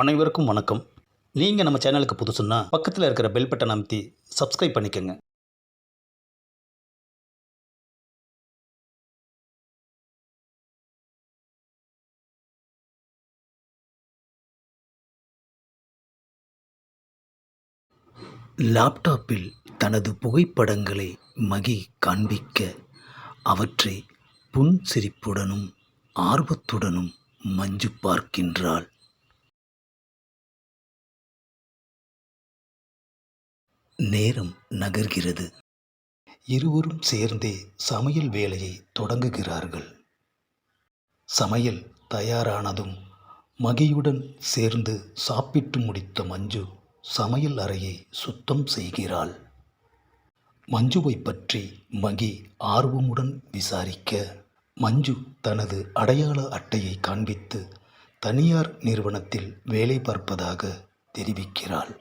அனைவருக்கும் வணக்கம். நீங்கள் நம்ம சேனலுக்கு புதுசுன்னா பக்கத்தில் இருக்கிற பெல் பட்டன் அமைத்தி சப்ஸ்கிரைப் பண்ணிக்கோங்க. லேப்டாப்பில் தனது புகைப்படங்களை மகி காண்பிக்க அவற்றை புன்சிரிப்புடனும் ஆர்வத்துடனும் மஞ்சு பார்க்கின்றாள். நேரம் நகர்கிறது. இருவரும் சேர்ந்தே சமையல் வேலையை தொடங்குகிறார்கள். சமையல் தயாரானதும் மகியுடன் சேர்ந்து சாப்பிட்டு முடித்த மஞ்சு சமையல் அறையை சுத்தம் செய்கிறாள். மஞ்சுவை பற்றி மகி ஆர்வமுடன் விசாரிக்க மஞ்சு தனது அடையாள அட்டையை காண்பித்து தனியார் நிறுவனத்தில் வேலை பார்ப்பதாக தெரிவிக்கிறாள்.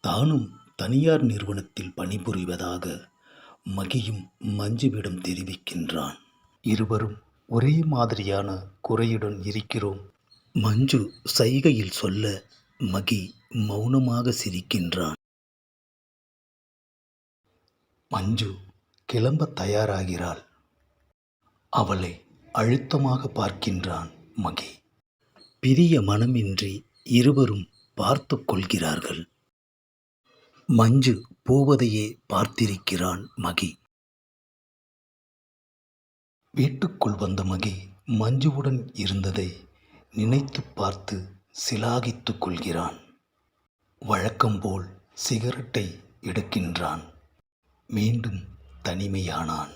தானும் தனியார் நிறுவனத்தில் பணிபுரிவதாக மகியும் மஞ்சுவிடம் தெரிவிக்கின்றான். இருவரும் ஒரே மாதிரியான குறையுடன் இருக்கிறோம். மஞ்சு சைகையில் சொல்ல மகி மௌனமாக சிரிக்கின்றான். மஞ்சு கிளம்ப தயாராகிறாள். அவளை அழுத்தமாக பார்க்கின்றான் மகி. பிரிய மனமின்றி இருவரும் பார்த்து கொள்கிறார்கள். மஞ்சு போவதையே பார்த்திருக்கிறான் மகி. வீட்டுக்குள் வந்த மகி மஞ்சுவுடன் இருந்ததை நினைத்து பார்த்து சிலாகித்து கொள்கிறான். வழக்கம்போல் சிகரெட்டை எடுக்கின்றான். மீண்டும் தனிமையானான்.